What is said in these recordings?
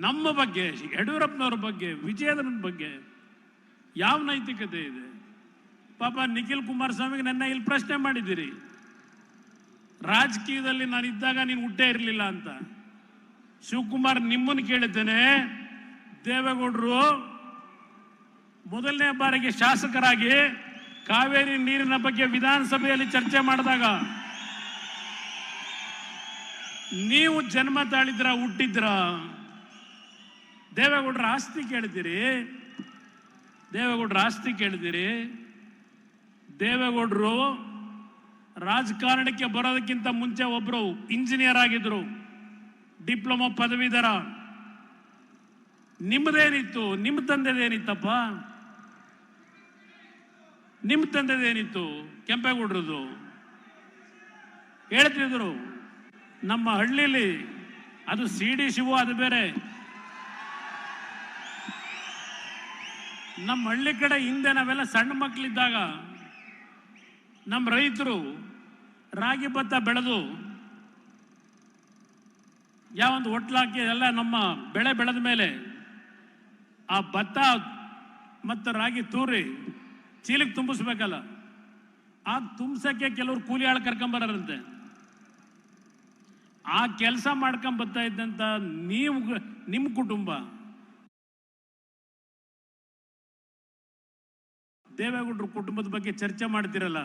ನಮ್ಮ ಬಗ್ಗೆ, ಯಡಿಯೂರಪ್ಪನವ್ರ ಬಗ್ಗೆ ವಿಜಯೇಂದ್ರನ ಬಗ್ಗೆ ಯಾವ ನೈತಿಕತೆ ಇದೆ? ಪಾಪ ನಿಖಿಲ್ ಕುಮಾರಸ್ವಾಮಿಗೆ ನನ್ನ ಇಲ್ಲಿ ಪ್ರಶ್ನೆ ಮಾಡಿದ್ದೀರಿ. ರಾಜಕೀಯದಲ್ಲಿ ನಾನು ಇದ್ದಾಗ ನೀನು ಹುಟ್ಟೇ ಇರಲಿಲ್ಲ ಅಂತ. ಶಿವಕುಮಾರ್ ನಿಮ್ಮನ್ನು ಕೇಳಿದ್ದೇನೆ. ದೇವೇಗೌಡರು ಮೊದಲನೇ ಬಾರಿಗೆ ಶಾಸಕರಾಗಿ ಕಾವೇರಿ ನೀರಿನ ಬಗ್ಗೆ ವಿಧಾನಸಭೆಯಲ್ಲಿ ಚರ್ಚೆ ಮಾಡಿದಾಗ ನೀವು ಜನ್ಮ ತಾಳಿದ್ರ ಹುಟ್ಟಿದ್ರ? ದೇವೇಗೌಡರ ಆಸ್ತಿ ಕೇಳಿದ್ದೀರಿ? ದೇವೇಗೌಡರ ಆಸ್ತಿ ಕೇಳಿದ್ದೀರಿ? ದೇವೇಗೌಡರು ರಾಜಕಾರಣಕ್ಕೆ ಬರೋದಕ್ಕಿಂತ ಮುಂಚೆ ಒಬ್ಬರು ಇಂಜಿನಿಯರ್ ಆಗಿದ್ರು, ಡಿಪ್ಲೊಮಾ ಪದವೀಧರ. ನಿಮ್ಮದೇನಿತ್ತು ನಿಮ್ಮ ತಂದೆದೇನಿತ್ತಪ್ಪ? ನಿಮ್ಮ ತಂದೆದೇನಿತ್ತು ಕೆಂಪೇಗೌಡ್ರದ್ದು? ಹೇಳ್ತಿದ್ರು, ನಮ್ಮ ಹಳ್ಳಿಲಿ ಅದು ಸಿ ಡಿ ಶಿವು ಅದು ಬೇರೆ. ನಮ್ಮ ಹಳ್ಳಿ ಕಡೆ ಹಿಂದೆ ನಾವೆಲ್ಲ ಸಣ್ಣ ಮಕ್ಕಳಿದ್ದಾಗ ನಮ್ಮ ರೈತರು ರಾಗಿ ಭತ್ತ ಬೆಳೆದು ಯಾವೊಂದು ಒಟ್ಲಾಕಿ ಎಲ್ಲ ನಮ್ಮ ಬೆಳೆ ಬೆಳೆದ ಮೇಲೆ ಆ ಭತ್ತ ಮತ್ತು ರಾಗಿ ತೂರಿ ಚೀಲಕ್ಕೆ ತುಂಬಿಸ್ಬೇಕಲ್ಲ. ಆ ತುಂಬಿಸೋಕ್ಕೆ ಕೆಲವರು ಕೂಲಿ ಆಳು ಕರ್ಕೊಂಬರಂತೆ ಆ ಕೆಲಸ ಮಾಡ್ಕೊಂಡ್ ಇದ್ದಂಥ ನೀವು ನಿಮ್ಮ ಕುಟುಂಬ ದೇವೇಗೌಡರ ಕುಟುಂಬದ ಬಗ್ಗೆ ಚರ್ಚೆ ಮಾಡ್ತಿರಲ್ಲ?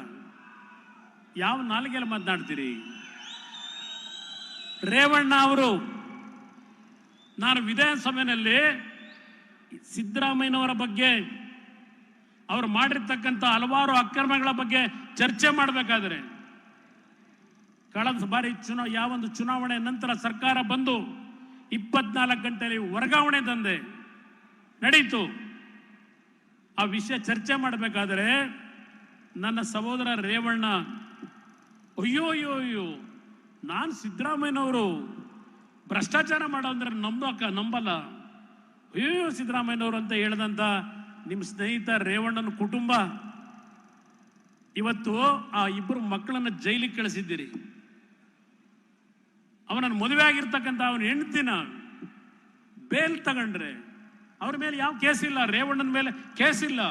ಯಾವ ನಾಲ್ಗೆಲ್ಲ ಮಾತನಾಡ್ತೀರಿ? ರೇವಣ್ಣ ಅವರು, ನಾನು ವಿಧಾನಸಭೆಯಲ್ಲಿ ಸಿದ್ದರಾಮಯ್ಯನವರ ಬಗ್ಗೆ, ಅವರು ಮಾಡಿರ್ತಕ್ಕಂಥ ಹಲವಾರು ಅಕ್ರಮಗಳ ಬಗ್ಗೆ ಚರ್ಚೆ ಮಾಡಬೇಕಾದ್ರೆ, ಕಳೆದ ಬಾರಿ ಚುನಾ, ಯಾವೊಂದು ಚುನಾವಣೆ ನಂತರ ಸರ್ಕಾರ ಬಂದು ಇಪ್ಪತ್ನಾಲ್ಕು ಗಂಟೆಯಲ್ಲಿ ವರ್ಗಾವಣೆ ತಂದೆ ನಡೀತು. ಆ ವಿಷಯ ಚರ್ಚೆ ಮಾಡಬೇಕಾದ್ರೆ ನನ್ನ ಸಹೋದರ ರೇವಣ್ಣ, ಅಯ್ಯೋ ಅಯ್ಯೋ ಅಯ್ಯೋ, ನಾನು ಸಿದ್ದರಾಮಯ್ಯನವರು ಭ್ರಷ್ಟಾಚಾರ ಮಾಡೋ ಅಂದರೆ ನಂಬಕ ನಂಬಲ್ಲ. ಅಯ್ಯೋ ಸಿದ್ದರಾಮಯ್ಯನವರು ಅಂತ ಹೇಳ್ದಂಥ ನಿಮ್ಮ ಸ್ನೇಹಿತ ರೇವಣ್ಣನ ಕುಟುಂಬ, ಇವತ್ತು ಆ ಇಬ್ಬರು ಮಕ್ಕಳನ್ನ ಜೈಲಿಗೆ ಕಳಿಸಿದ್ದೀರಿ. ಅವನನ್ನು ಮದುವೆ ಆಗಿರ್ತಕ್ಕಂಥ ಅವನ ಹೆಂಡತಿನ ಬೇಲ್ ತಗೊಂಡ್ರೆ ಅವ್ರ ಮೇಲೆ ಯಾವ ಕೇಸ್ ಇಲ್ಲ. ರೇವಣ್ಣನ ಮೇಲೆ ಕೇಸ್ ಇಲ್ಲ.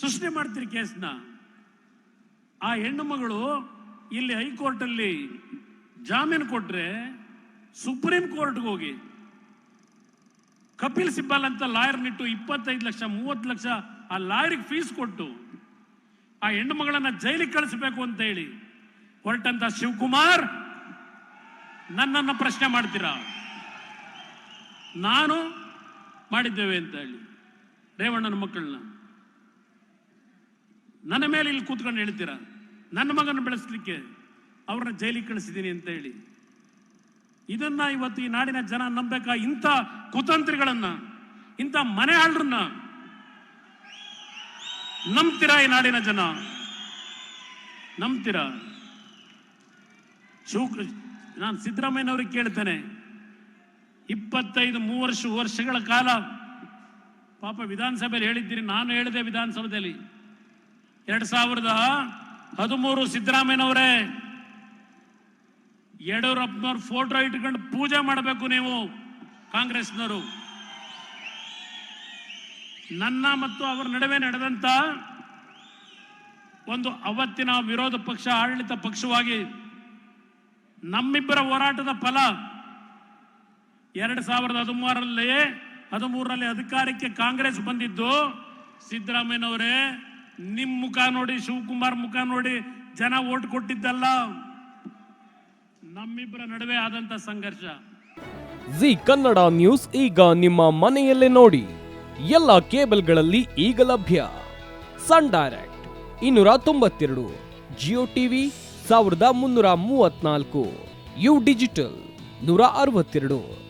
ಸೃಷ್ಟಿ ಮಾಡ್ತೀರಿ ಕೇಸ್ನ. ಆ ಹೆಣ್ಣು ಮಗಳು ಇಲ್ಲಿ ಹೈಕೋರ್ಟಲ್ಲಿ ಜಾಮೀನು ಕೊಟ್ಟರೆ ಸುಪ್ರೀಂ ಕೋರ್ಟ್ಗೆ ಹೋಗಿ. ಕಪಿಲ್ ಸಿಬ್ಬಲ್ ಅಂತ ಲಾಯರ್ನಿಟ್ಟು ಇಪ್ಪತ್ತೈದು ಲಕ್ಷ, ಮೂವತ್ತು ಲಕ್ಷ ಆ ಲಾಯರ್ಗೆ ಫೀಸ್ ಕೊಟ್ಟು ಆ ಹೆಣ್ಣು ಮಗಳನ್ನು ಜೈಲಿಗೆ ಕಳಿಸ್ಬೇಕು ಅಂತ ಹೇಳಿ ಹೊರಟಂತ ಶಿವಕುಮಾರ್, ನನ್ನನ್ನು ಪ್ರಶ್ನೆ ಮಾಡ್ತೀರಾ? ನಾನು ಮಾಡಿದ್ದೇವೆ ಅಂತ ಹೇಳಿ. ರೇವಣ್ಣನ ಮಕ್ಕಳನ್ನ. ನನ್ನ ಮೇಲೆ ಇಲ್ಲಿ ಕೂತ್ಕೊಂಡು ಹೇಳ್ತೀರಾ? ನನ್ನ ಮಗನ ಬೆಳೆಸಲಿಕ್ಕೆ ಅವ್ರನ್ನ ಜೈಲಿಗೆ ಕಳಿಸಿದ್ದೀನಿ ಅಂತ ಹೇಳಿ. ಇದನ್ನ ಇವತ್ತು ಈ ನಾಡಿನ ಜನ ನಂಬಬೇಕಾ? ಇಂಥ ಕುತಂತ್ರಿಗಳನ್ನ, ಇಂಥ ಮನೆ ಆಳ್ರನ್ನ ನಂಬ್ತೀರಾ ಈ ನಾಡಿನ ಜನ? ನಂಬ್ತೀರಾ? ಶಿವಕೃಷ್ಣ ನಾನು ಸಿದ್ದರಾಮಯ್ಯನವ್ರಿಗೆ ಕೇಳ್ತೇನೆ. ಇಪ್ಪತ್ತೈದು ಮೂವರ್ಷ ವರ್ಷಗಳ ಕಾಲ ಪಾಪ ವಿಧಾನಸಭೆಯಲ್ಲಿ ಹೇಳಿದ್ದೀರಿ, ನಾನು ಹೇಳಿದೆ ವಿಧಾನಸಭೆಯಲ್ಲಿ ಎರಡು ಸಾವಿರದ ಹದಿಮೂರು ಸಿದ್ದರಾಮಯ್ಯನವರೇ, ಯಡಿಯೂರಪ್ಪನವ್ರ ಫೋಟೋ ಇಟ್ಕೊಂಡು ಪೂಜೆ ಮಾಡಬೇಕು ನೀವು ಕಾಂಗ್ರೆಸ್ನವರು. ನನ್ನ ಮತ್ತು ಅವರ ನಡುವೆ ನಡೆದಂತ ಒಂದು ಅವತ್ತಿನ ವಿರೋಧ ಪಕ್ಷ, ಆಡಳಿತ ಪಕ್ಷವಾಗಿ ನಮ್ಮಿಬ್ಬರ ಹೋರಾಟದ ಫಲ ಎರಡ್ ಸಾವಿರದ ಹದಿಮೂರರಲ್ಲಿ ಹದಿಮೂರರಲ್ಲಿ ಅಧಿಕಾರಕ್ಕೆ ಕಾಂಗ್ರೆಸ್ ಬಂದಿದ್ದು, ಸಿದ್ದರಾಮಯ್ಯನವರೇ ನಿಮ್ಮ ಮುಖ ನೋಡಿ, ಶಿವಕುಮಾರ್ ಮುಖ ನೋಡಿ, ಜನ ಓಟ್ ಕೊಟ್ಟಿದ್ದಲ್ಲ. ನಮ್ಮಿಬ್ಬರ ನಡುವೆ ಆದಂತ ಸಂಘರ್ಷ. ಜಿ ಕನ್ನಡ ನ್ಯೂಸ್ ಈಗ ನಿಮ್ಮ ಮನೆಯಲ್ಲೇ ನೋಡಿ. ಎಲ್ಲ ಕೇಬಲ್ಗಳಲ್ಲಿ ಈಗ ಲಭ್ಯ. ಸನ್ ಡೈರೆಕ್ಟ್ ಇನ್ನೂರ ತೊಂಬತ್ತೆರಡು, ಜಿಯೋ ಟಿವಿ ಸಾವಿರದ ಮುನ್ನೂರ ಮೂವತ್ನಾಲ್ಕು, ಯು ಡಿಜಿಟಲ್ ನೂರ ಅರವತ್ತೆರಡು.